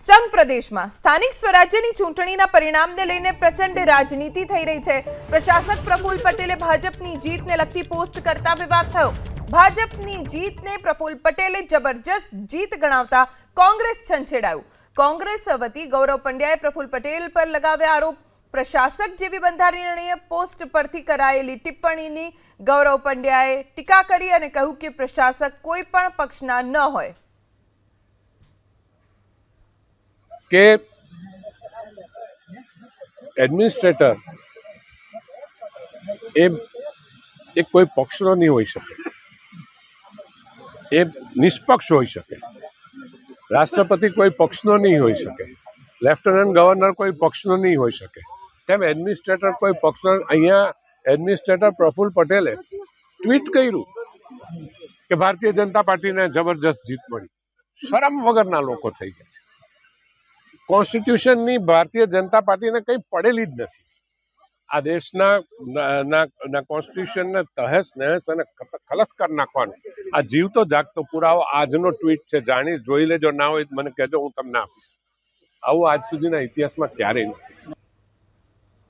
સંઘ પ્રદેશમાં સ્થાનિક સ્વરાજ્યની ચૂંટણીના પરિણામને લઈને પ્રચંડ રાજનીતિ થઈ રહી છે. પ્રશાસક પ્રફુલ પટેલે ભાજપની જીતને લગતી પોસ્ટ કરતા વિવાદ થયો. ભાજપની જીતને પ્રફુલ પટેલે જબરજસ્ત જીત ગણાવતા કોંગ્રેસ છંછેડાયું. કોંગ્રેસ વતી ગૌરવ પંડ્યાએ પ્રફુલ પટેલ પર લગાવ્યા આરોપ. પ્રશાસક જેવી બંધારણીય પોસ્ટ પરથી કરાયેલી ટિપ્પણીની ગૌરવ પંડ્યાએ ટીકા કરી અને કહ્યું કે પ્રશાસક કોઈ પણ પક્ષના ન હોય. કે એડમિનિસ્ટ્રેટર એ એ કોઈ પક્ષનો નહીં હોઈ શકે. એ નિષ્પક્ષ હોઈ શકે. રાષ્ટ્રપતિ કોઈ પક્ષનો નહીં હોઈ શકે. લેફ્ટનન્ટ ગવર્નર કોઈ પક્ષનો નહીં હોઈ શકે. તેમ એડમિનિસ્ટ્રેટર કોઈ પક્ષનો અહીંયા એડમિનિસ્ટ્રેટર પ્રફુલ્લ પટેલે ટ્વીટ કર્યું કે ભારતીય જનતા પાર્ટીને જબરજસ્ત જીત મળી. શરમ વગરના લોકો થઈ ગયા છે. કોન્સ્ટિટ્યુશનની ભારતીય જનતા પાર્ટીને કંઈ પડેલી જ નથી. આ દેશના કોન્સ્ટિટ્યુશનને તહેસ નહેસ અને ખલસ કરી નાખવાનો. આ જીવતો જાગતો, પુરાવો આજનો ટ્વીટ છે. જાણી, જોઈ લેજો, ના હોય મને કહેજો, હું તમને આપીશ. આવું આજ સુધીના ઇતિહાસમાં ક્યારેય નથી.